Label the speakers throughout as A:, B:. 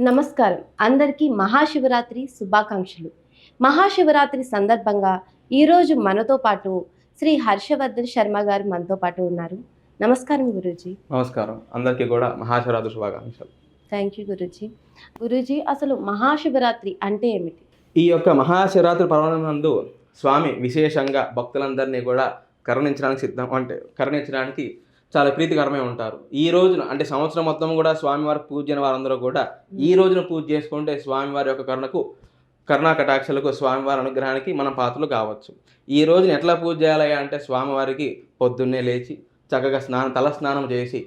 A: నమస్కారం. అందరికీ మహాశివరాత్రి శుభాకాంక్షలు. మహాశివరాత్రి సందర్భంగా ఈరోజు మనతో పాటు శ్రీ హర్షవర్ధన్ శర్మ గారు మనతో పాటు ఉన్నారు. నమస్కారం గురూజీ.
B: నమస్కారం. అందరికీ కూడా మహాశివరాత్రి శుభాకాంక్షలు.
A: Thank you Guruji. గురూజీ అసలు మహాశివరాత్రి అంటే ఏమిటి?
B: ఈ యొక్క మహాశివరాత్రి పర్వణం నందు స్వామి విశేషంగా భక్తులందరినీ కూడా కరుణించడానికి సిద్ధం అంటే కరుణించడానికి చాలా ప్రీతికరమై ఉంటారు. ఈ రోజున అంటే సంవత్సరం మొత్తం కూడా స్వామివారి పూజ చేయని వారందరూ కూడా ఈ రోజున పూజ చేసుకుంటే స్వామివారి యొక్క కరుణకు కరుణా కటాక్షలకు స్వామివారి అనుగ్రహానికి మనం పాత్రలు కావచ్చు. ఈ రోజున ఎట్లా పూజ చేయాలి అంటే స్వామివారికి పొద్దున్నే లేచి చక్కగా స్నానం తల స్నానం చేసి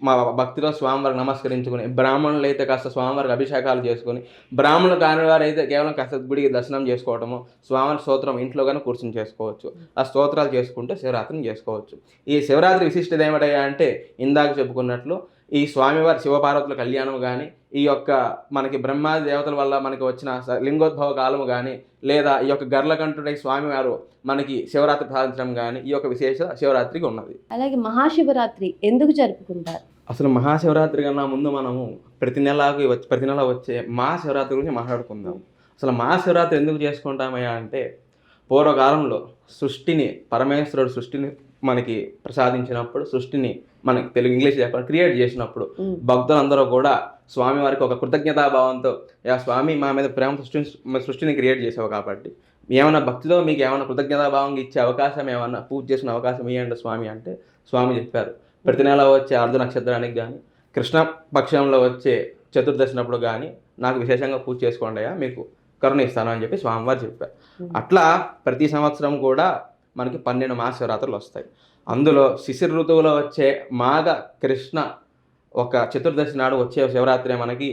B: మా భక్తిలో స్వామివారికి నమస్కరించుకుని బ్రాహ్మణులు అయితే కాస్త స్వామివారికి అభిషేకాలు చేసుకుని బ్రాహ్మణులు కాని వారు అయితే కేవలం కాస్త గుడికి దర్శనం చేసుకోవటము స్వామివారి స్తోత్రం ఇంట్లో కానీ కూర్చొని చేసుకోవచ్చు. ఆ స్తోత్రాలు చేసుకుంటే శివరాత్రిని చేసుకోవచ్చు. ఈ శివరాత్రి విశిష్టత ఏమిటయ్యా అంటే ఇందాక చెప్పుకున్నట్లు ఈ స్వామివారి శివపార్వతుల కళ్యాణం కానీ ఈ యొక్క మనకి బ్రహ్మాది దేవతల వల్ల మనకి వచ్చిన లింగోద్భవ కాలము కానీ లేదా ఈ యొక్క గర్లకంఠుడై స్వామివారు మనకి శివరాత్రి సాధించడం కానీ ఈ యొక్క విశేష శివరాత్రికి ఉన్నది.
A: అలాగే మహాశివరాత్రి ఎందుకు జరుపుకుంటారు?
B: అసలు మహాశివరాత్రి కన్నా ముందు మనము ప్రతి నెలకి వచ్చి ప్రతి నెల వచ్చే మహాశివరాత్రి గురించి మాట్లాడుకుందాం. అసలు మహాశివరాత్రి ఎందుకు చేసుకుంటామయ్యా అంటే పూర్వకాలంలో సృష్టిని పరమేశ్వరుడు సృష్టిని మనకి ప్రసాదించినప్పుడు సృష్టిని మనకి తెలుగు ఇంగ్లీష్ చెప్పాలి క్రియేట్ చేసినప్పుడు భక్తులందరూ కూడా స్వామివారికి ఒక కృతజ్ఞతాభావంతో యా స్వామి మా మీద ప్రేమ సృష్టి మా సృష్టిని క్రియేట్ చేసావు కాబట్టి ఏమైనా భక్తిలో మీకు ఏమైనా కృతజ్ఞతాభావంగా ఇచ్చే అవకాశం ఏమన్నా పూజ చేసిన అవకాశం ఇవ్వండి స్వామి అంటే స్వామి చెప్పారు. ప్రతి నెల వచ్చే అర్ధ నక్షత్రానికి కానీ కృష్ణ పక్షంలో వచ్చే చతుర్దశినప్పుడు కానీ నాకు విశేషంగా పూజ చేసుకోండి అయ్యా మీకు కరుణ ఇస్తాను అని చెప్పి స్వామివారు చెప్పారు. అట్లా ప్రతి సంవత్సరం కూడా మనకి పన్నెండు మహాశివరాత్రులు వస్తాయి. అందులో శిశిర ఋతువులో వచ్చే మాఘ కృష్ణ ఒక చతుర్దశి నాడు వచ్చే శివరాత్రి మనకి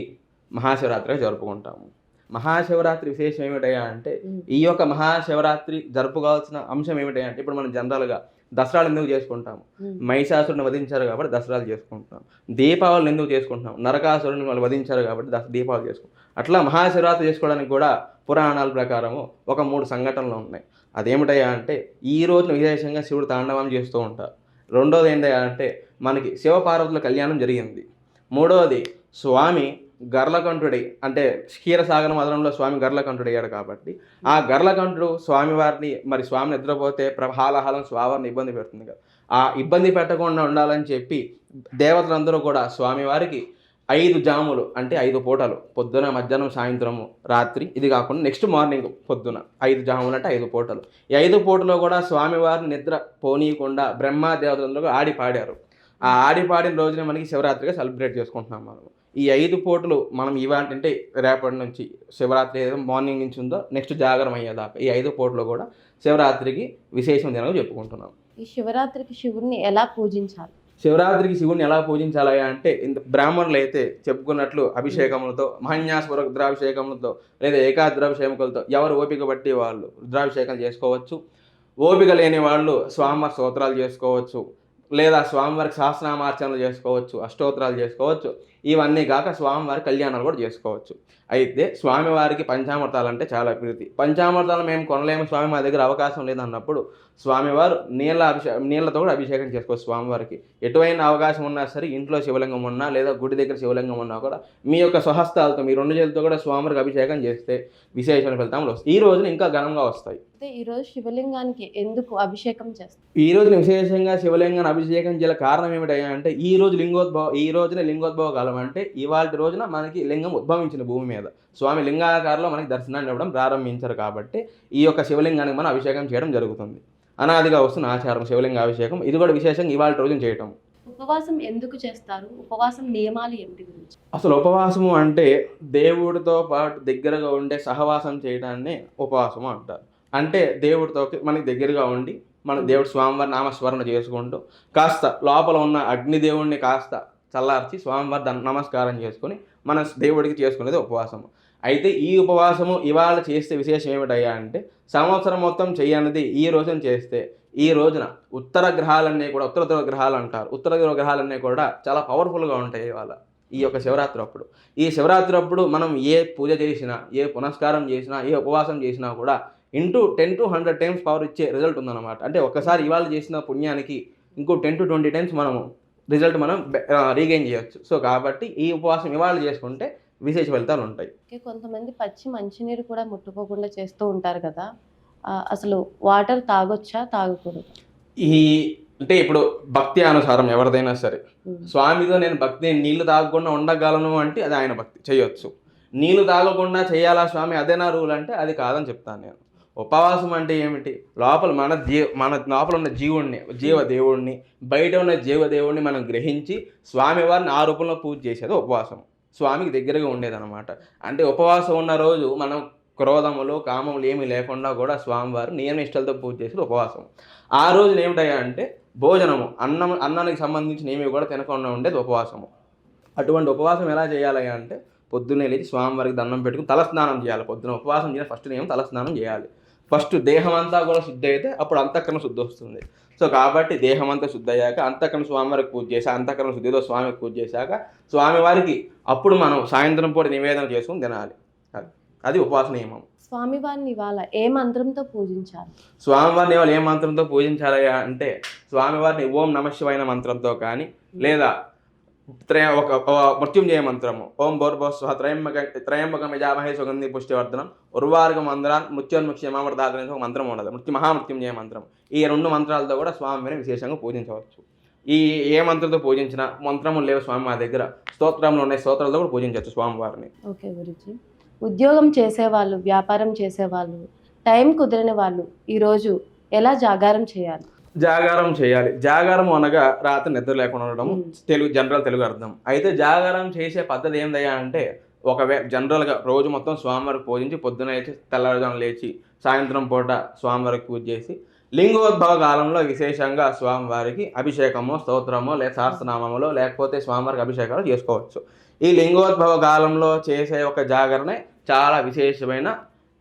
B: మహాశివరాత్రిగా జరుపుకుంటాము. మహాశివరాత్రి విశేషం ఏమిటయ్యా అంటే ఈ యొక్క మహాశివరాత్రి జరుపుకోవాల్సిన అంశం ఏమిటయ్యా అంటే ఇప్పుడు మనం జనరల్గా దసరాలు ఎందుకు చేసుకుంటాము? మహిషాసురుని వధించారు కాబట్టి దసరాలు చేసుకుంటున్నాం దీపావళిని ఎందుకు చేసుకుంటున్నాం? నరకాసురుని వాళ్ళు వధించారు కాబట్టి దస దీపావళి చేసుకుంటాం అట్లా మహాశివరాత్రి చేసుకోవడానికి కూడా పురాణాల ప్రకారము ఒక మూడు సంఘటనలు ఉన్నాయి. అదేమిటయ్యా అంటే ఈ రోజున విశేషంగా శివుడు తాండవం చేస్తూ ఉంటారు. రెండోది ఏంటయ్యా అంటే మనకి శివపార్వతుల కళ్యాణం జరిగింది. మూడవది స్వామి గర్లకంఠుడి అంటే క్షీరసాగర మధురంలో స్వామి గర్లకంఠుడు అయ్యాడు కాబట్టి ఆ గర్లకంఠుడు స్వామివారిని మరి స్వామి నిద్రపోతే ప్రహాలహాలం స్వామివారిని ఇబ్బంది పెడుతుంది కదా. ఆ ఇబ్బంది పెట్టకుండా ఉండాలని చెప్పి దేవతలందరూ కూడా స్వామివారికి ఐదు జాములు అంటే ఐదు పూటలు పొద్దున మధ్యాహ్నం సాయంత్రము రాత్రి ఇది కాకుండా నెక్స్ట్ మార్నింగ్ పొద్దున ఐదు జాములు అంటే ఐదు పూటలు. ఈ ఐదు పూటలో కూడా స్వామివారిని నిద్ర పోనీయకుండా బ్రహ్మ దేవతలందరూ ఆడి పాడారు. ఆ ఆడి పాడిన రోజున మనకి శివరాత్రిగా సెలబ్రేట్ చేసుకుంటున్నాం మనం. ఈ ఐదు పూటలు మనం ఇవాళ అంటే రేపటి నుంచి శివరాత్రి ఏదో మార్నింగ్ నుంచి ఉందో నెక్స్ట్ జాగరం అయ్యేదాకా ఈ ఐదు పూటలు కూడా శివరాత్రికి విశేషం దినంగా చెప్పుకుంటున్నాం.
A: ఈ శివరాత్రికి శివుణ్ణి ఎలా పూజించాలి?
B: శివరాత్రికి శివుని ఎలా పూజించాలి అంటే ఇంత బ్రాహ్మణులు అయితే చెప్పుకున్నట్లు అభిషేకములతో మహన్యాస్వర రుద్రాభిషేకములతో లేదా ఏకాద్రాభిషేకములతో ఎవరు ఓపిక బట్టి వాళ్ళు రుద్రాభిషేకం చేసుకోవచ్చు. ఓపిక లేని వాళ్ళు స్వామివారి స్తోత్రాలు చేసుకోవచ్చు. లేదా స్వామివారికి సహస్రనామార్చనలు చేసుకోవచ్చు అష్టోత్తరాలు చేసుకోవచ్చు. ఇవన్నీ కాక స్వామివారి కళ్యాణాలు కూడా చేసుకోవచ్చు. అయితే స్వామివారికి పంచామృతాలు అంటే చాలా ప్రీతి. పంచామృతాలు మేము కొనలేము స్వామి మా దగ్గర అవకాశం లేదన్నప్పుడు స్వామివారు నీళ్ళ అభిషేకం నీళ్ళతో కూడా అభిషేకం చేసుకోవచ్చు స్వామివారికి. ఎటువైన అవకాశం ఉన్నా సరే ఇంట్లో శివలింగం ఉన్నా లేదా గుడి దగ్గర శివలింగం ఉన్నా కూడా మీ యొక్క స్వహస్తాలతో మీ రెండు చేతులతో కూడా స్వామివారికి అభిషేకం చేస్తే విశేషమైన ఫలితాలు వస్తాయి. ఈ రోజున ఇంకా ఘనంగా వస్తాయి.
A: అయితే ఈరోజు శివలింగానికి ఎందుకు అభిషేకం చేస్తారు?
B: ఈ రోజున విశేషంగా శివలింగాన్ని అభిషేకం చేయాల కారణం ఏమిటయ్యా అంటే ఈ రోజు లింగోద్భవ ఈ రోజున లింగోద్భవ కాలం అంటే ఇవాళ రోజున మనకి లింగం ఉద్భవించిన భూమి మీద. స్వామి లింగాకారంలో మనకి దర్శనాన్ని ఇవ్వడం ప్రారంభించారు కాబట్టి ఈ యొక్క శివలింగానికి మనం అభిషేకం చేయడం జరుగుతుంది. అనాదిగా వస్తున్న ఆచారం శివలింగ అభిషేకం ఇది కూడా విశేషంగా ఇవాళ రోజున చేయటం.
A: ఉపవాసం ఎందుకు చేస్తారు? ఉపవాసం నియమాలు ఏమిటి గురించి?
B: అసలు ఉపవాసము అంటే దేవుడితో పాటు దగ్గరగా ఉండే సహవాసం చేయడాన్ని ఉపవాసము అంటారు. అంటే దేవుడితో మనకి దగ్గరగా ఉండి మన దేవుడు స్వామివారి నామస్మరణ చేసుకుంటూ కాస్త లోపల ఉన్న అగ్నిదేవుణ్ణి కాస్త చల్లార్చి స్వామివారి నమస్కారం చేసుకొని మన దేవుడికి చేసుకునేది ఉపవాసము. అయితే ఈ ఉపవాసము ఇవాళ చేస్తే విశేషం ఏమిటయ్యా అంటే సంవత్సరం మొత్తం చేయనిది ఈ రోజున చేస్తే ఈ రోజున ఉత్తర గ్రహాలన్నీ కూడా ఉత్తర ధ్రువ గ్రహాలు అంటారు. ఉత్తర ధ్రువ గ్రహాలన్నీ కూడా చాలా పవర్ఫుల్గా ఉంటాయి ఇవాళ ఈ యొక్క శివరాత్రి అప్పుడు. ఈ శివరాత్రి అప్పుడు మనం ఏ పూజ చేసినా ఏ పునస్కారం చేసినా ఏ ఉపవాసం చేసినా కూడా into ten to hundred times power ఇచ్చే రిజల్ట్ ఉందన్నమాట. అంటే ఒకసారి ఇవాళ చేసిన పుణ్యానికి ఇంకో టెన్ టు ట్వంటీ టైమ్స్ మనము రిజల్ట్ మనం రీగైన్ చేయొచ్చు. సో కాబట్టి ఈ ఉపవాసం ఇవాళ చేసుకుంటే విశేష ఫలితాలు ఉంటాయి.
A: కొంతమంది పచ్చి మంచినీరు కూడా ముట్టుకోకుండా చేస్తూ ఉంటారు కదా. అసలు వాటర్ తాగొచ్చా? తాగకూడదు?
B: ఈ అంటే ఇప్పుడు భక్తి అనుసారం ఎవరిదైనా సరే. స్వామితో నేను భక్తి నీళ్ళు తాగకుండా ఉండగలను అంటే అది ఆయన భక్తి చేయొచ్చు. నీళ్ళు తాగకుండా చేయాలా స్వామి? అదేనా రూల్ అంటే అది కాదని చెప్తాను నేను. ఉపవాసం అంటే ఏమిటి? లోపల మన జీ మన లోపల ఉన్న జీవుణ్ణి జీవ దేవుణ్ణి బయట ఉన్న జీవ దేవుణ్ణి మనం గ్రహించి స్వామివారిని ఆ రూపంలో పూజ చేసేది ఉపవాసం స్వామికి దగ్గరగా ఉండేదన్నమాట. అంటే ఉపవాసం ఉన్న రోజు మనం క్రోధములు కామములు ఏమీ లేకుండా కూడా స్వామివారు నియమనిష్టలతో పూజ చేసి ఉపవాసం. ఆ రోజున ఏమిటయ్యా అంటే భోజనము అన్నం అన్నానికి సంబంధించిన ఏమి కూడా తినకుండా ఉండేది ఉపవాసము. అటువంటి ఉపవాసం ఎలా చేయాలి అంటే పొద్దున్నే లేచి స్వామివారికి దండం పెట్టుకుని తలస్నానం చేయాలి. పొద్దున ఉపవాసం చేయాలి ఫస్ట్ నియమం తలస్నానం చేయాలి. ఫస్ట్ దేహం అంతా కూడా శుద్ధి అయితే అప్పుడు అంతఃకరణ శుద్ధి వస్తుంది. సో కాబట్టి దేహం అంతా శుద్ధి అయ్యాక అంతఃకరణ స్వామివారికి పూజ చేసి అంతఃకరణ శుద్ధితో స్వామికి పూజ చేశాక స్వామివారికి అప్పుడు మనం సాయంత్రం పూట నివేదన చేసుకుని తినాలి. అది ఉపవాస నియమం.
A: స్వామివారిని ఇవాళ ఏ మంత్రంతో పూజించాలి?
B: స్వామివారిని వాళ్ళు ఏ మంత్రంతో పూజించాలి అంటే స్వామివారిని ఓం నమ శివాయ మంత్రంతో కానీ లేదా త్రయ ఒక మృత్యుంజయ మంత్రము. ఓం భోర్భోస్వ త్రయంబక త్రయంబకం యజామహే సుగంధి పుష్టివర్ధనం. ఉర్వార్గ మంత్రాన్ మృత్యోన్ముఖ్యమామృతాగ్ని ఒక మంత్రం ఉండదు మృత్యు మహామృత్యుంజయ మంత్రం. ఈ రెండు మంత్రాలతో కూడా స్వామిని విశేషంగా పూజించవచ్చు. ఈ ఏ మంత్రంతో పూజించినా మంత్రములు లేవు స్వామి మా దగ్గర. స్తోత్రంలో ఉన్నాయి స్తోత్రాలతో కూడా పూజించవచ్చు స్వామివారిని.
A: ఓకే గురుజీ. ఉద్యోగం చేసేవాళ్ళు వ్యాపారం చేసేవాళ్ళు టైం కుదిరిన వాళ్ళు ఈరోజు ఎలా జాగారం చేయాలి?
B: జాగారం చేయాలి. జాగారం అనగా రాత్రి నిద్ర లేకుండా ఉండడం. తెలుగు జనరల్ తెలుగు అర్థం. అయితే జాగారం చేసే పద్ధతి ఏందయ్యా అంటే ఒకవే జనరల్గా రోజు మొత్తం స్వామివారికి పూజించి పొద్దున లేచి తెల్లవారుజామున లేచి సాయంత్రం పూట స్వామివారికి పూజ చేసి లింగోద్భవ కాలంలో విశేషంగా స్వామివారికి అభిషేకము స్తోత్రము లేదా సహస్రనామములో లేకపోతే స్వామివారికి అభిషేకాలు చేసుకోవచ్చు. ఈ లింగోద్భవ కాలంలో చేసే ఒక జాగరణే చాలా విశేషమైన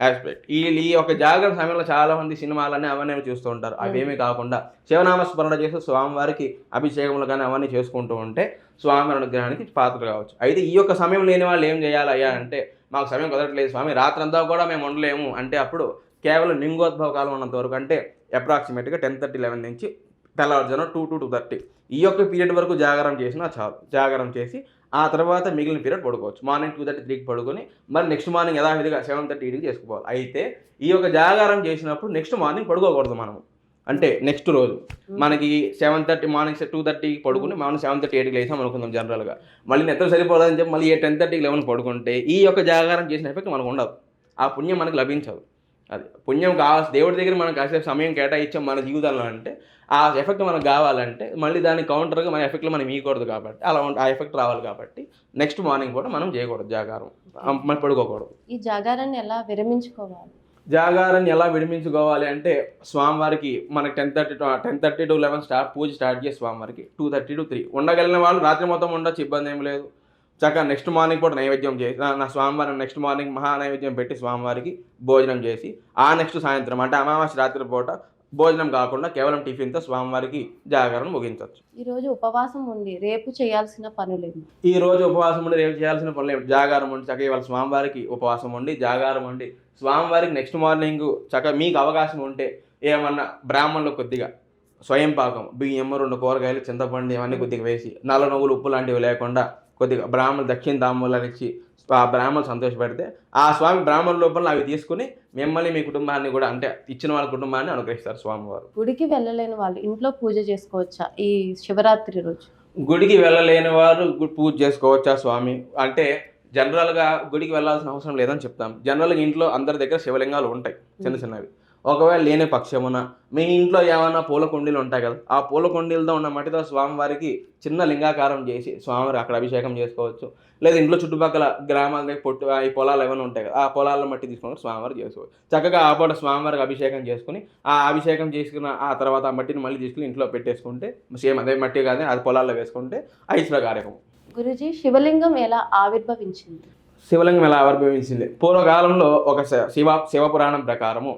B: ఆస్పెక్ట్ ఈ ఈ యొక్క జాగరణ సమయంలో చాలా మంది సినిమాలన్నీ అవన్నీ చూస్తూ ఉంటారు. అవేమీ కాకుండా శివనామ స్మరణ చేసి స్వామివారికి అభిషేకములు కానీ అవన్నీ చేసుకుంటూ ఉంటే స్వామి అనుగ్రహానికి పాత్ర కావచ్చు. అయితే ఈ యొక్క సమయం లేని వాళ్ళు ఏం చేయాలయ్యా అంటే మాకు సమయం కుదరట్లేదు స్వామి రాత్రంతా కూడా మేము ఉండలేము. అంటే అప్పుడు కేవలం లింగోద్భవ కాలం ఉన్నంత వరకు అంటే అప్రాక్సిమేట్గా టెన్ థర్టీ లెవెన్ నుంచి తెల్లవారుజామున టూ టు టూ థర్టీ ఈ యొక్క పీరియడ్ వరకు జాగారం చేసినా చాలు. జాగారం చేసి ఆ తర్వాత మిగిలిన పీరియడ్ పడుకోవచ్చు. మార్నింగ్ టూ థర్టీ త్రీకి పడుకొని మరి నెక్స్ట్ మార్నింగ్ యథావిధిగా సెవెన్ థర్టీ ఎయిట్కి చేసుకోవాలి. అయితే ఈ యొక్క జాగారం చేసినప్పుడు నెక్స్ట్ మార్నింగ్ పడుకోకూడదు మనము. అంటే నెక్స్ట్ రోజు. మనకి సెవెన్ థర్టీ మార్నింగ్ టూ థర్టీకి పడుకుని మార్నింగ్ సెవెన్ థర్టీ ఎయిట్కి లేసాం అనుకుందాం జనరల్గా మళ్ళీ నిద్ర సరిపోలేదని చెప్పి మళ్ళీ టెన్ థర్టీకి లెవెన్ పడుకుంటే ఈ యొక్క జాగారం చేసిన ఎఫెక్ట్ మనకు ఉండదు. ఆ పుణ్యం మనకు లభించదు. అది పుణ్యం కావాల్సి దేవుడి దగ్గర మనం కాసేపు సమయం కేటాయించాం మన జీవితంలో అంటే ఆ ఎఫెక్ట్ మనకు కావాలంటే మళ్ళీ దాని కౌంటర్గా మన ఎఫెక్ట్లు మనం ఇవ్వకూడదు కాబట్టి అలా ఆ ఎఫెక్ట్ రావాలి కాబట్టి నెక్స్ట్ మార్నింగ్ కూడా మనం చేయకూడదు జాగారం. మనం పడుకోకూడదు.
A: ఈ జాగారాన్ని ఎలా విరమించుకోవాలి?
B: జాగారాన్ని ఎలా విడిపించుకోవాలి అంటే స్వామివారికి మనకి ten thirty ten thirty to eleven start puja start చేసి స్వామివారికి టూ థర్టీ టు త్రీ ఉండగలిగిన వాళ్ళు రాత్రి మొత్తం ఉండొచ్చు ఇబ్బంది ఏం లేదు. చక్కగా నెక్స్ట్ మార్నింగ్ పూట నైవేద్యం చేసి నా- నా స్వామివారం నెక్స్ట్ మార్నింగ్ మహా నైవేద్యం పెట్టి స్వామివారికి భోజనం చేసి ఆ నెక్స్ట్ సాయంత్రం అంటే అమావాస్య రాత్రి పూట భోజనం కాకుండా కేవలం టిఫిన్తో స్వామివారికి జాగరణ ముగించవచ్చు
A: ఈరోజు ఉపవాసం ఉండి రేపు చేయాల్సిన పనులేమి
B: ఈ రోజు ఉపవాసం ఉండి రేపు చేయాల్సిన పనులు ఏమిటి? జాగారం ఉండి చక్కగా ఇవాళ స్వామివారికి ఉపవాసం ఉండి జాగారం ఉండి స్వామివారికి నెక్స్ట్ మార్నింగ్ చక్కగా మీకు అవకాశం ఉంటే ఏమన్నా బ్రాహ్మణులు కొద్దిగా స్వయం పాకం బియ్యం రెండు కూరగాయలు చింతపండు ఇవన్నీ కొద్దిగా వేసి నల్ల నువ్వులు ఉప్పు లాంటివి లేకుండా కొద్దిగా బ్రాహ్మణులు దక్షిణ తాంబూలాలు ఇచ్చి ఆ బ్రాహ్మణులు సంతోషపెడితే ఆ స్వామి బ్రాహ్మణ లోపల అవి తీసుకుని మిమ్మల్ని మీ కుటుంబాన్ని కూడా అంటే ఇచ్చిన వాళ్ళ కుటుంబాన్ని అనుగ్రహిస్తారు స్వామివారు.
A: గుడికి వెళ్ళలేని వాళ్ళు ఇంట్లో పూజ చేసుకోవచ్చా ఈ శివరాత్రి రోజు?
B: గుడికి వెళ్ళలేని వారు పూజ చేసుకోవచ్చా స్వామి? అంటే జనరల్గా గుడికి వెళ్ళాల్సిన అవసరం లేదని చెప్తాం. జనరల్గా ఇంట్లో అందరి దగ్గర శివలింగాలు ఉంటాయి చిన్న చిన్నవి. ఒకవేళ లేని పక్షమున మీ ఇంట్లో ఏమైనా పూల కుండీలు ఉంటాయి కదా ఆ పూల కుండీలతో ఉన్న మట్టితో స్వామివారికి చిన్న లింగాకారం చేసి స్వామివారికి అక్కడ అభిషేకం చేసుకోవచ్చు. లేదా ఇంట్లో చుట్టుపక్కల గ్రామాల దగ్గర పొట్టు ఈ పొలాలు ఏమైనా ఉంటాయి కదా ఆ పొలాల మట్టి తీసుకొని స్వామివారికి చేసుకోవచ్చు. చక్కగా ఆ పూట స్వామివారికి అభిషేకం చేసుకుని ఆ అభిషేకం చేసుకున్న ఆ తర్వాత ఆ మట్టిని మళ్ళీ తీసుకుని ఇంట్లో పెట్టేసుకుంటే సేమ్ అదే మట్టి కానీ అది పొలాల్లో వేసుకుంటే ఐశ్వర్య కార్యక్రమం.
A: గురుజీ శివలింగం ఎలా ఆవిర్భవించింది?
B: శివలింగం ఎలా ఆవిర్భవించింది? పూర్వకాలంలో ఒక శివ శివపురాణం ప్రకారము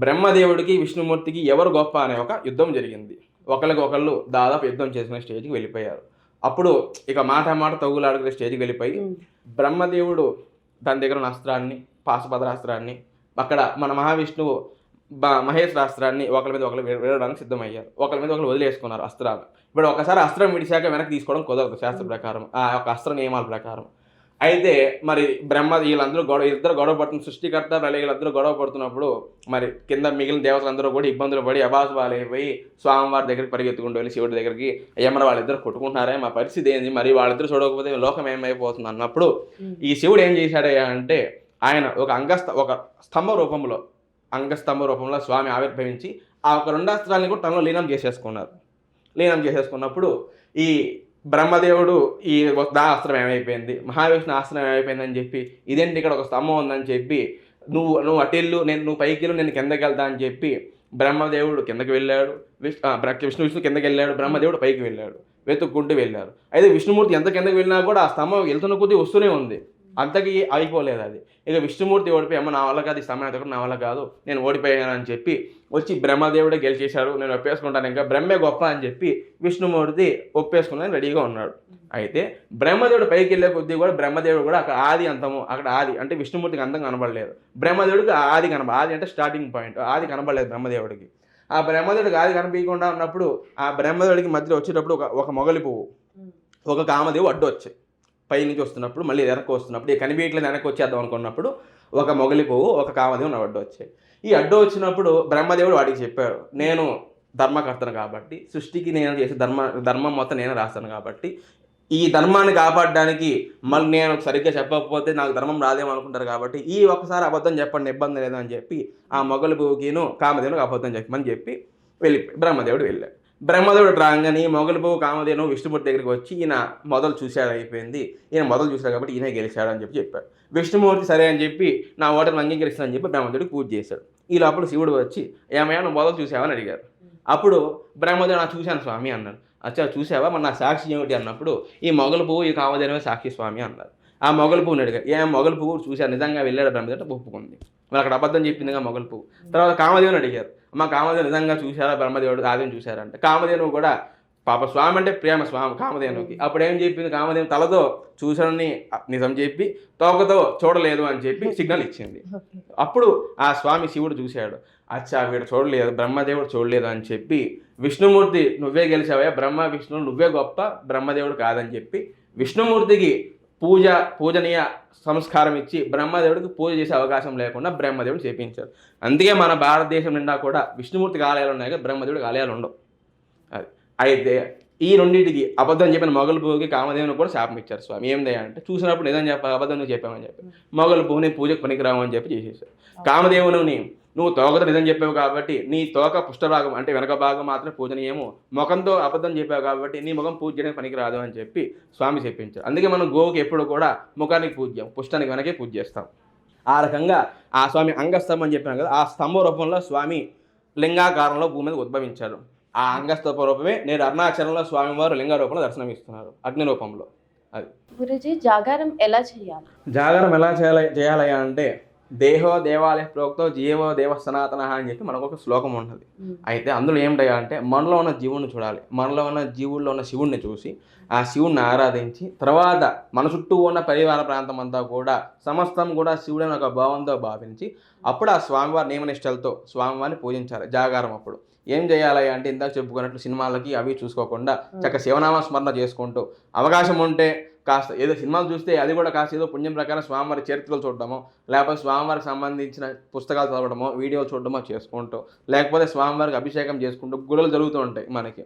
B: బ్రహ్మదేవుడికి విష్ణుమూర్తికి ఎవరు గొప్ప అనే ఒక యుద్ధం జరిగింది. ఒకరికి ఒకళ్ళు దాదాపు యుద్ధం చేసుకునే స్టేజ్కి వెళ్ళిపోయారు. అప్పుడు ఇక మాట మాట తగులాడుకునే స్టేజ్కి వెళ్ళిపోయి. బ్రహ్మదేవుడు దాని దగ్గర ఉన్న అస్త్రాన్ని పాశుపద్రాస్త్రాన్ని అక్కడ మన మహావిష్ణువు బ- మహేశ్వరాస్త్రాన్ని ఒకరి మీద ఒకరు వేయడానికి సిద్ధమయ్యారు. ఒకరి మీద ఒకరు వదిలేసుకున్నారు అస్త్రాలు. ఇప్పుడు ఒకసారి అస్త్రం విడిచాక వెనక్కి తీసుకోవడం కుదరదు శాస్త్ర ప్రకారం. ఆ యొక్క అస్త్ర నియమాల ప్రకారం. అయితే మరి బ్రహ్మ వీళ్ళందరూ గొడవ ఇద్దరు గొడవ పడుతున్న సృష్టికర్త ప్రళయ వీళ్ళందరూ గొడవ పడుతున్నప్పుడు మరి కింద మిగిలిన దేవతలందరూ కూడా ఇబ్బందులు పడి అబాసు అయిపోయి స్వామివారి దగ్గరికి పరిగెత్తుకుంటూ వెళ్ళి శివుడి దగ్గరికి ఏమన్నా వాళ్ళిద్దరు కొట్టుకుంటున్నారే మా పరిస్థితి ఏంది? మరి వాళ్ళిద్దరు చూడకపోతే లోకం ఏమైపోతుంది? అన్నప్పుడు ఈ శివుడు ఏం చేశాడయ్యా అంటే ఆయన ఒక అంగస్త ఒక స్తంభ రూపంలో అంగస్తంభ రూపంలో స్వామి ఆవిర్భవించి ఆ ఒక రెండాస్త్రాలని కూడా తనలో లీనం చేసేసుకున్నారు. లీనం చేసేసుకున్నప్పుడు ఈ బ్రహ్మదేవుడు ఈ దా అస్త్రం ఏమైపోయింది? మహావిష్ణు ఆస్త్రం ఏమైపోయింది అని చెప్పి ఇదేంటి ఇక్కడ ఒక స్తంభం ఉందని చెప్పి నువ్వు నువ్వు అటెళ్ళు నేను నువ్వు పైకి వెళ్ళు నేను కిందకి వెళ్తా అని చెప్పి బ్రహ్మదేవుడు కిందకి వెళ్ళాడు. విష్ణు విష్ణు విష్ణు కిందకి వెళ్ళాడు. బ్రహ్మదేవుడు పైకి వెళ్ళాడు. వెతుక్కుంటూ వెళ్ళారు అయితే విష్ణుమూర్తి ఎంత కిందకి వెళ్ళినా కూడా ఆ స్తంభం వెళ్తున్న కొద్దీ వస్తూనే ఉంది. అంతకి అయిపోలేదు అది. ఇక విష్ణుమూర్తి ఓడిపోయి అమ్మ నా వల్ల కాదు ఈ సమయం కూడా నా వల్ల కాదు నేను ఓడిపోయాను అని చెప్పి వచ్చి బ్రహ్మదేవుడే గెలిచేశాడు నేను ఒప్పేసుకుంటాను ఇంకా బ్రహ్మే గొప్ప అని చెప్పి విష్ణుమూర్తి ఒప్పేసుకుని రెడీగా ఉన్నాడు. అయితే బ్రహ్మదేవుడు పైకి వెళ్ళే కొద్దీ కూడా బ్రహ్మదేవుడు కూడా అక్కడ ఆది అంతము అక్కడ ఆది అంటే విష్ణుమూర్తికి అంతం కనబడలేదు. బ్రహ్మదేవుడికి ఆది కనబ ఆది అంటే స్టార్టింగ్ పాయింట్ ఆది కనబడలేదు బ్రహ్మదేవుడికి. ఆ బ్రహ్మదేవుడికి ఆది కనిపించకుండా ఉన్నప్పుడు ఆ బ్రహ్మదేవుడికి మధ్యలో వచ్చేటప్పుడు ఒక ఒక మొగలి పువ్వు ఒక కామదేవు అడ్డు వచ్చాయి. పై నుంచి వస్తున్నప్పుడు మళ్ళీ వెనక్కి వస్తున్నప్పుడు కనిపించట్లేదు వెనక్కి వచ్చేద్దాం అనుకున్నప్పుడు ఒక మొగలి పువ్వు ఒక కామదేవు నా అడ్డు వచ్చాయి. ఈ అడ్డు వచ్చినప్పుడు బ్రహ్మదేవుడు వాడికి చెప్పాడు నేను ధర్మకర్తను కాబట్టి సృష్టికి నేను చేసే ధర్మ ధర్మం మొత్తం నేను రాస్తాను కాబట్టి ఈ ధర్మాన్ని కాపాడడానికి మళ్ళీ నేను సరిగ్గా చెప్పకపోతే నాకు ధర్మం రాదేమో అనుకుంటారు కాబట్టి ఈ ఒక్కసారి అబద్ధం చెప్పండి ఇబ్బంది లేదని చెప్పి ఆ మొగలు పువ్వుకిను కామదేవునికి అబద్ధం చెప్పమని చెప్పి వెళ్ళి బ్రహ్మదేవుడు వెళ్ళాడు. బ్రహ్మదేవుడు రాగానే మొగలి పువ్వు కామధేను విష్ణుమూర్తి దగ్గరికి వచ్చి ఈయన మొదలు చూశాడు అయిపోయింది. ఈయన మొదలు చూశాడు కాబట్టి ఈయన గెలిచాడు అని చెప్పి చెప్పాడు. విష్ణుమూర్తి సరే అని చెప్పి నా ఓటర్ని అంగీకరిస్తానని చెప్పి బ్రహ్మదేవుడు పూజ చేశాడు. ఈ లోపల శివుడు వచ్చి ఏమయ్యా నువ్వు మొదలు చూసావని అడిగారు. అప్పుడు బ్రహ్మదేవుడు నా చూశాను స్వామి అన్నాడు అచ్చా చూసావా? మన నా సాక్షి ఏమిటి? అన్నప్పుడు ఈ మొగలు పువ్వు ఈ కామధేనమే సాక్షి స్వామి అన్నారు. ఆ మొగలు పువ్వుని అడిగారు. ఏ మొగలు పువ్వు చూశాను నిజంగా వెళ్ళాడు బ్రహ్మదేవుడు ఒప్పుకుంది. మరి అక్కడ అబద్ధం చెప్పిందిగా మొగలు పువ్వు తర్వాత కామదేవుని అడిగారు. మా కామధేను నిజంగా చూశారా? బ్రహ్మదేవుడు ఆదిని చూశారంటే. కామధేనువు కూడా పాప స్వామి అంటే ప్రేమ స్వామి కామధేనుకి. అప్పుడు ఏం చెప్పింది? కామధేను తలతో చూశానని నిజం చెప్పి తోకతో చూడలేదు అని చెప్పి సిగ్నల్ ఇచ్చింది. అప్పుడు ఆ స్వామి శివుడు చూశాడు. అచ్చా వీడు చూడలేదు బ్రహ్మదేవుడు చూడలేదు అని చెప్పి విష్ణుమూర్తి నువ్వే గెలిచావా బ్రహ్మ విష్ణువు నువ్వే గొప్ప బ్రహ్మదేవుడు కాదని చెప్పి విష్ణుమూర్తికి పూజ పూజనీయ సంస్కారం ఇచ్చి బ్రహ్మదేవుడికి పూజ చేసే అవకాశం లేకుండా బ్రహ్మదేవుడు చేపించారు. అందుకే మన భారతదేశం నిండా కూడా విష్ణుమూర్తికి ఆలయాలు ఉన్నాయి కానీ బ్రహ్మదేవుడికి ఆలయాలు ఉండవు. అది. అయితే ఈ రెండింటికి అబద్ధం చెప్పిన మొగలు పువ్వుకి కామదేవుని కూడా శాపం ఇచ్చారు స్వామి. ఏంది అంటే చూసినప్పుడు నిజం చెప్ప అబద్ధం నువ్వు చెప్పామని చెప్పి మొగలు పువ్వుని పూజకు పనికిరావు అని చెప్పి చేసేసారు. కామదేవుని నువ్వు తోకతో నిజం చెప్పావు కాబట్టి నీ తోక పుష్టభాగం అంటే వెనక భాగం మాత్రం పూజనీయము. ముఖంతో అబద్ధం చెప్పావు కాబట్టి నీ ముఖం పూజ చేయడానికి పనికిరాదు అని చెప్పి స్వామి చెప్పించారు. అందుకే మనం గోవుకి ఎప్పుడు కూడా ముఖానికి పూజ చేయం పుష్టానికి వెనకే పూజ చేస్తాం. ఆ రకంగా ఆ స్వామి అంగస్తంభం అని చెప్పాను కదా ఆ స్తంభ రూపంలో స్వామి లింగాకారంలో భూమి మీద ఉద్భవించారు ఆ అంగస్తంభ రూపమే నేడు అరుణాచలంలో స్వామివారు లింగ రూపంలో దర్శనమిస్తున్నారు అగ్ని రూపంలో. అది.
A: గురుజీ జాగారం ఎలా చేయాలి?
B: జాగరం ఎలా చేయాలి చేయాలయ్యా అంటే దేహో దేవాలయ ప్రోక్తో జీవో దేవ సనాతన అని చెప్పి మనకు ఒక శ్లోకం ఉంటుంది. అయితే అందులో ఏమిటయ్యా అంటే మనలో ఉన్న జీవుడిని చూడాలి. మనలో ఉన్న జీవుల్లో ఉన్న శివుణ్ణి చూసి ఆ శివుణ్ణి ఆరాధించి తర్వాత మన చుట్టూ ఉన్న పరివార ప్రాంతం అంతా కూడా సమస్తం కూడా శివుడని ఒక భావంతో భావించి అప్పుడు ఆ స్వామివారి నియమనిష్టలతో స్వామివారిని పూజించాలి. జాగారం అప్పుడు. ఏం చేయాలి అంటే ఇందాక చెప్పుకున్నట్లు సినిమాలకి అవి చూసుకోకుండా చక్క శివనామ స్మరణ చేసుకుంటూ అవకాశం ఉంటే కాస్త ఏదో సినిమాలు చూస్తే అది కూడా కాస్త ఏదో పుణ్యం ప్రకారం స్వామివారి చరిత్రలు చూడడమో లేకపోతే స్వామివారికి సంబంధించిన పుస్తకాలు చదవడమో వీడియోలు చూడడమో చేసుకుంటూ లేకపోతే స్వామివారికి అభిషేకం చేసుకుంటూ గుడులు జరుగుతూ ఉంటాయి మనకి.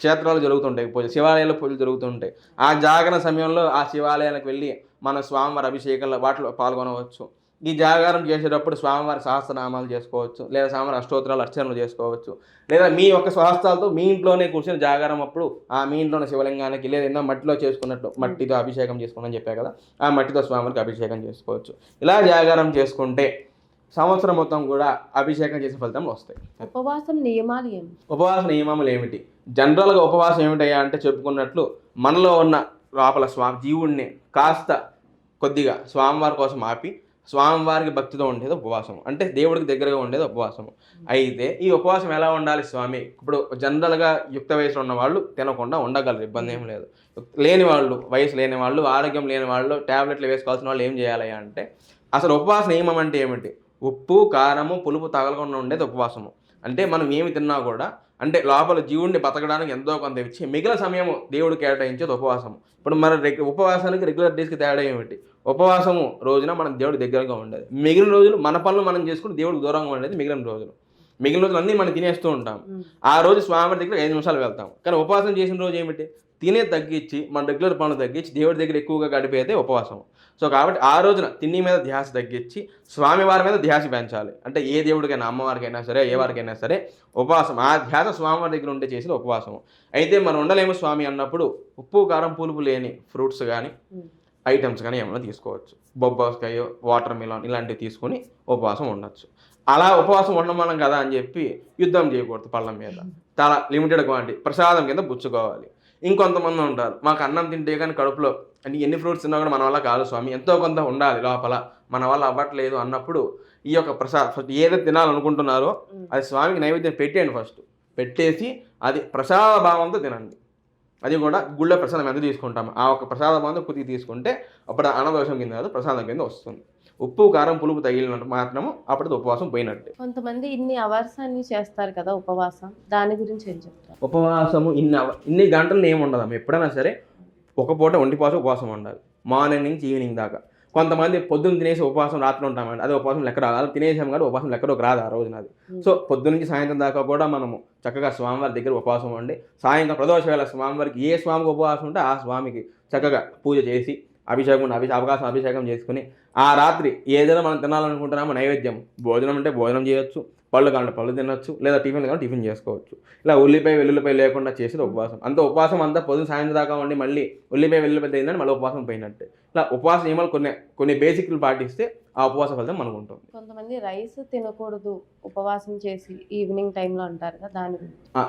B: క్షేత్రాలు జరుగుతుంటాయి పూజ శివాలయాల్లో పూజలు జరుగుతుంటాయి ఆ జాగరణ సమయంలో ఆ శివాలయాలకు వెళ్ళి మన స్వామివారి అభిషేకంలో వాటిలో పాల్గొనవచ్చు. ఈ జాగారం చేసేటప్పుడు స్వామివారి సహస్రనామాలు చేసుకోవచ్చు లేదా స్వామివారి అష్టోత్తరాలు అర్చనలు చేసుకోవచ్చు లేదా మీ యొక్క స్వహస్తాలతో మీ ఇంట్లోనే కూర్చొని జాగారం అప్పుడు ఆ మీ ఇంట్లోనే శివలింగానికి లేదా ఎన్నో మట్టిలో చేసుకున్నట్టు మట్టితో అభిషేకం చేసుకుని చెప్పా కదా ఆ మట్టితో స్వామివారికి అభిషేకం చేసుకోవచ్చు. ఇలా జాగారం చేసుకుంటే సంవత్సరం మొత్తం కూడా అభిషేకం చేసే ఫలితం వస్తాయి.
A: ఉపవాసం నియమాలు ఏమి?
B: ఉపవాస నియమములు ఏమిటి? జనరల్గా ఉపవాసం ఏమిటయ్యా అంటే చెప్పుకున్నట్లు మనలో ఉన్న లోపల స్వామి జీవుణ్ణి కాస్త కొద్దిగా స్వామివారి కోసం ఆపి స్వామివారికి భక్తితో ఉండేది ఉపవాసం అంటే దేవుడికి దగ్గరగా ఉండేది ఉపవాసం అయితే ఈ ఉపవాసం ఎలా ఉండాలి స్వామి? ఇప్పుడు జనరల్గా యుక్త వయసులో ఉన్న వాళ్ళు తినకుండా ఉండగలరు ఇబ్బంది ఏం లేదు. లేని వాళ్ళు వయసు లేని వాళ్ళు ఆరోగ్యం లేని వాళ్ళు ట్యాబ్లెట్లు వేసుకోవాల్సిన వాళ్ళు ఏం చేయాలి అంటే అసలు ఉపవాస నియమం అంటే ఏమిటి? ఉప్పు కారము పులుపు తగలకుండా ఉండేది ఉపవాసము. అంటే మనం ఏమి తిన్నా కూడా అంటే లోపల జీవుడిని బతకడానికి ఎంతో కొంత ఇచ్చి మిగిలిన సమయం దేవుడు కేటాయించేది ఉపవాసం ఇప్పుడు మన ఉపవాసానికి రెగ్యులర్ డేస్కి తేడా ఏమిటి? ఉపవాసము రోజున మనం దేవుడి దగ్గరగా ఉండేది మిగిలిన రోజులు మన పనులు మనం చేసుకుని దేవుడికి దూరంగా ఉండేది మిగిలిన రోజులు. మిగిలిన రోజులు అన్నీ మనం తినేస్తూ ఉంటాం. ఆ రోజు స్వామి దగ్గర ఐదు నిమిషాలు వెళ్తాం. కానీ ఉపవాసం చేసిన రోజు ఏమిటి? తినే తగ్గించి మన రెగ్యులర్ పనులు తగ్గించి దేవుడి దగ్గర ఎక్కువగా గడిపేదే ఉపవాసం సో కాబట్టి ఆ రోజున తిండి మీద ధ్యాస తగ్గించి స్వామివారి మీద ధ్యాస పెంచాలి. అంటే ఏ దేవుడికైనా అమ్మవారికైనా సరే ఏ వారికైనా సరే ఉపవాసం. ఆ ధ్యాస స్వామివారి దగ్గర ఉంటే చేసేది ఉపవాసం అయితే మనం ఉండలేము స్వామి అన్నప్పుడు ఉప్పు కారం పులుపు లేని ఫ్రూట్స్ కానీ ఐటమ్స్ కానీ ఏమైనా తీసుకోవచ్చు. బొబ్బాస్కాయ వాటర్ మిలాన్ ఇలాంటివి తీసుకొని ఉపవాసం ఉండొచ్చు. అలా ఉపవాసం ఉండమనం కదా అని చెప్పి యుద్ధం చేయకూడదు పళ్ళం మీద. చాలా లిమిటెడ్ క్వాంటిటీ ప్రసాదం కింద పుచ్చుకోవాలి. ఇంకొంతమంది ఉంటారు. మాకు అన్నం తింటే కానీ కడుపులో అంటే ఎన్ని ఫ్రూట్స్ తిన్నా కూడా మన వల్ల కాదు స్వామి. ఎంతో కొంత ఉండాలి లోపల. మన వల్ల అవ్వట్లేదు అన్నప్పుడు ఈ యొక్క ప్రసాద్ ఫస్ట్ ఏదైతే తినాలనుకుంటున్నారో. అది స్వామికి నైవేద్యం పెట్టేయండి ఫస్ట్. పెట్టేసి అది ప్రసాద భావంతో తినండి. అది కూడా గుళ్ళ ప్రసాదం ఎంత తీసుకుంటాం ఆ ఒక ప్రసాద భావంతో కొద్దిగా తీసుకుంటే అప్పుడు అనదోషం కింద కాదు ప్రసాదం కింద వస్తుంది. ఉప్పు కారం పులుపు తగిలినట్టు మాత్రము అప్పుడు ఉపవాసం పోయినట్టే.
A: కొంతమంది ఇన్ని అవర్స్ అన్ని చేస్తారు కదా ఉపవాసం. దాని గురించి ఏం చెప్తారు?
B: ఉపవాసము ఇన్ని ఇన్ని గంటలు ఏమి ఉండదు. ఎప్పుడైనా సరే ఒక పూట ఒంటి పాసం ఉపవాసం ఉండాలి. మార్నింగ్ నుంచి ఈవినింగ్ దాకా. కొంతమంది పొద్దున్న తినేసి ఉపవాసం రాత్రి ఉంటామండి. అదే ఉపవాసం లెక్క రాదు అలా తినేసాం కానీ ఉపవాసం లెక్కలోకి రాదు ఆ రోజున అది సో పొద్దున్న నుంచి సాయంత్రం దాకా కూడా మనము చక్కగా స్వామివారి దగ్గర ఉపవాసం ఉండి సాయంత్రం ప్రదోష వేళ స్వామివారికి ఏ స్వామికి ఉపవాసం ఉంటే ఆ స్వామికి చక్కగా పూజ చేసి అభిషేకం అభిషేకం అవకాశం అభిషేకం చేసుకుని ఆ రాత్రి ఏదైనా మనం తినాలనుకుంటున్నామో నైవేద్యం భోజనం అంటే భోజనం చేయొచ్చు. పళ్ళు కావాలంటే పళ్ళు తినొచ్చు లేదా టిఫిన్ కావాలంటే టిఫిన్ చేసుకోవచ్చు. ఇలా ఉల్లిపాయ వెల్లుల్లిపాయ లేకుండా చేసేది ఉపవాసం. అంత ఉపవాసం అంతా పొద్దున సాయంత్రం దాకా ఉండి మళ్ళీ ఉల్లిపాయ వెల్లుల్లిపాయ తిందని మళ్ళీ ఉపవాసం పోయినట్టే. ఇలా ఉపవాస నియమాలు కొన్ని కొన్ని బేసిక్లు పాటిస్తే ఆ ఉపవాస ఫలితం మనకు ఉంటుంది.
A: కొంతమంది రైస్ తినకూడదు ఉపవాసం చేసి ఈవినింగ్ టైంలో అంటారు కదా దాని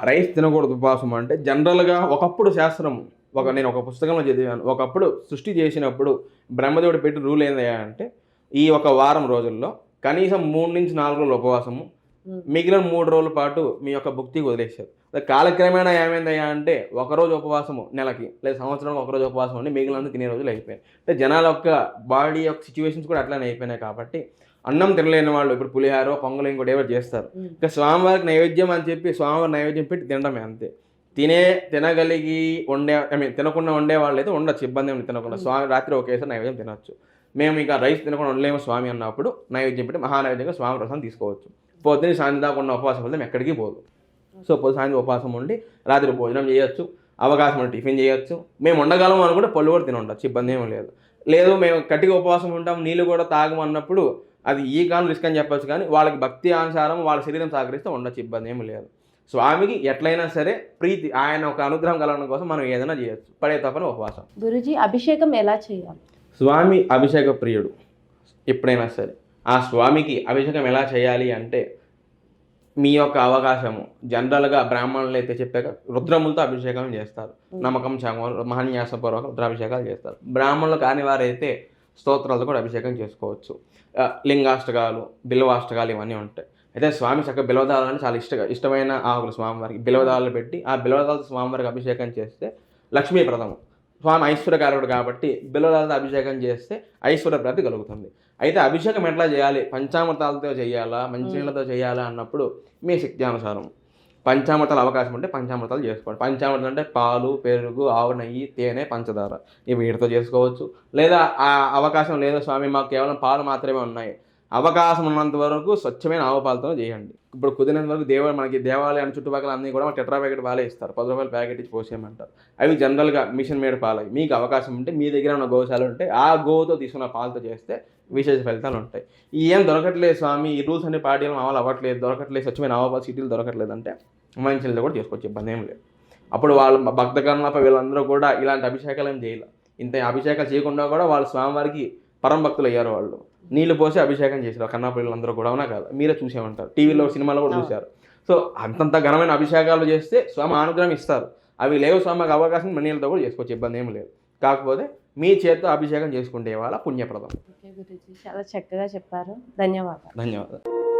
B: రైస్ తినకూడదు ఉపవాసం అంటే జనరల్గా ఒకప్పుడు శాస్త్రం ఒక నేను ఒక పుస్తకంలో చదివాను. ఒకప్పుడు సృష్టి చేసినప్పుడు బ్రహ్మదేవుడు పెట్టి రూల్ ఏందయ్యా అంటే ఈ ఒక వారం రోజుల్లో కనీసం మూడు నుంచి నాలుగు రోజులు ఉపవాసము. మిగిలిన మూడు రోజుల పాటు మీ యొక్క భుక్తికి వదిలేశారు. కాలక్రమేణా ఏమైందయ్యా అంటే ఒక రోజు ఉపవాసము నెలకి లేదా సంవత్సరానికి ఒక రోజు ఉపవాసం ఉండి మిగిలిన తినే రోజులు అయిపోయాయి. అంటే జనాల యొక్క బాడీ యొక్క సిచ్యువేషన్స్ కూడా అట్లానే అయిపోయినాయి కాబట్టి అన్నం తినలేని వాళ్ళు ఇప్పుడు పులిహారో పొంగలు ఇంకోటి ఏవో చేస్తారు. ఇంకా స్వామివారికి నైవేద్యం అని చెప్పి స్వామివారి నైవేద్యం పెట్టి తినడమే అంతే. తినే తినగలిగి వండే ఐ మీన్ తినకుండా వండే వాళ్ళు అయితే ఉండొచ్చు ఇబ్బంది ఏమి తినకుండా. స్వామి రాత్రి ఒకేసారి నైవేద్యం తినొచ్చు. మేము ఇంకా రైస్ తినకుండా ఉండలేము స్వామి అన్నప్పుడు నైవేద్యం పెట్టి మహానైవేద్యంగా స్వామి ప్రసాదం తీసుకోవచ్చు. పొద్దున్న సాయంత్రం దాకా ఉన్న ఉపవాసం ఫలితం ఎక్కడికి పోదు. సో పొద్దు సాయంత్రం ఉపవాసం ఉండి రాత్రి భోజనం చేయొచ్చు అవకాశం ఉంటే టిఫిన్ చేయొచ్చు. మేము ఉండగలం అనుకుంటే పళ్ళు కూడా తిని ఉండొచ్చు ఇబ్బంది ఏమీ లేదు. లేదు మేము గట్టిగా ఉపవాసం ఉంటాం నీళ్ళు కూడా తాగము అన్నప్పుడు అది ఈ కాలం రిస్క్ అని చెప్పొచ్చు కానీ వాళ్ళకి భక్తి అనుసారం వాళ్ళ శరీరం సహకరిస్తే ఉండొచ్చు ఇబ్బంది ఏమీ లేదు. స్వామికి ఎట్లయినా సరే ప్రీతి ఆయన ఒక అనుగ్రహం కలగడం కోసం మనం ఏదైనా చేయొచ్చు పడే తప్పని ఉపవాసం.
A: గురుజీ అభిషేకం ఎలా చేయాలి?
B: స్వామి అభిషేక ప్రియుడు ఎప్పుడైనా సరే. ఆ స్వామికి అభిషేకం ఎలా చేయాలి అంటే మీ యొక్క అవకాశము. జనరల్గా బ్రాహ్మణులు అయితే చెప్పాక రుద్రములతో అభిషేకం చేస్తారు. నమ్మకం చమం మహాన్యాసపూర్వక రుద్రాభిషేకాలు చేస్తారు. బ్రాహ్మణులు కాని వారైతే స్తోత్రాలతో కూడా అభిషేకం చేసుకోవచ్చు. లింగాష్టకాలు బిల్వాష్టకాలు ఇవన్నీ ఉంటాయి. అయితే స్వామి చక్కగా బిలవదాలు అంటే చాలా ఇష్టంగా ఇష్టమైన ఆకులు స్వామివారికి బిలవదాలు పెట్టి ఆ బిలవదాలతో స్వామివారికి అభిషేకం చేస్తే లక్ష్మీప్రదము. స్వామి ఐశ్వర్యకారుడు కాబట్టి బిలవదాలతో అభిషేకం చేస్తే ఐశ్వర్య ప్రాప్తి కలుగుతుంది. అయితే అభిషేకం ఎట్లా చేయాలి? పంచామృతాలతో చేయాలా? మంచినీళ్ళతో చేయాలా అన్నప్పుడు మీ శక్తి అనుసారం పంచామృతాలు అవకాశం ఉంటే పంచామృతాలు చేసుకోండి. పంచామృతం అంటే పాలు పెరుగు ఆవు నెయ్యి తేనె పంచదార. ఇవి వీటితో చేసుకోవచ్చు. లేదా ఆ అవకాశం లేదు స్వామి మాకు కేవలం పాలు మాత్రమే ఉన్నాయి. అవకాశం ఉన్నంత వరకు స్వచ్ఛమైన ఆవపాలతో చేయండి. ఇప్పుడు కుదిరినంత వరకు దేవ మనకి దేవాలయం చుట్టుపక్కల అన్నీ కూడా మన టెట్రా ప్యాకెట్ పాలే ఇస్తారు. పది రూపాయల ప్యాకెట్ ఇచ్చి పోసేయమంటారు. అవి జనరల్గా మిషన్ మేడ్ పాలు. మీకు అవకాశం ఉంటే మీ దగ్గర ఉన్న గోశాలు ఉంటే ఆ గోవుతో తీసుకున్న పాలతో చేస్తే విశేష ఫలితాలు ఉంటాయి. ఏం దొరకట్లేదు స్వామి. ఈ రూల్స్ అన్ని పాటించడం అమలు అవ్వట్లేదు. దొరకట్లేదు. స్వచ్ఛమైన ఆవపాలు సిటీలు దొరకట్లేదు అంటే మంచిలో కూడా చేసుకోవచ్చు. ఇబ్బంది ఏం లేదు. అప్పుడు వాళ్ళు భక్త కర్ణప వీళ్ళందరూ కూడా ఇలాంటి అభిషేకాలు ఏం చేయాలి. ఇంత అభిషేకాలు చేయకుండా కూడా వాళ్ళు స్వామివారికి పరమ భక్తులు అయ్యారు వాళ్ళు. నీళ్ళు పోసి అభిషేకం చేశారు. కన్నప్ప వీళ్ళందరూ కూడా అవునా కాదు? మీరే చూసే ఉంటారు టీవీలో సినిమాలో కూడా. చూశారు. సో అంతంత ఘనమైన అభిషేకాలు చేస్తే స్వామి అనుగ్రహం ఇస్తారు. అవి లేవు స్వామికి అవకాశం మన నీళ్ళతో కూడా చేసుకోవచ్చు ఇబ్బంది ఏం లేదు. కాకపోతే మీ చేత్తో అభిషేకం చేసుకుంటే వాళ్ళ పుణ్యప్రదం.
A: చాలా చక్కగా చెప్పారు. ధన్యవాదాలు.
B: ధన్యవాదాలు.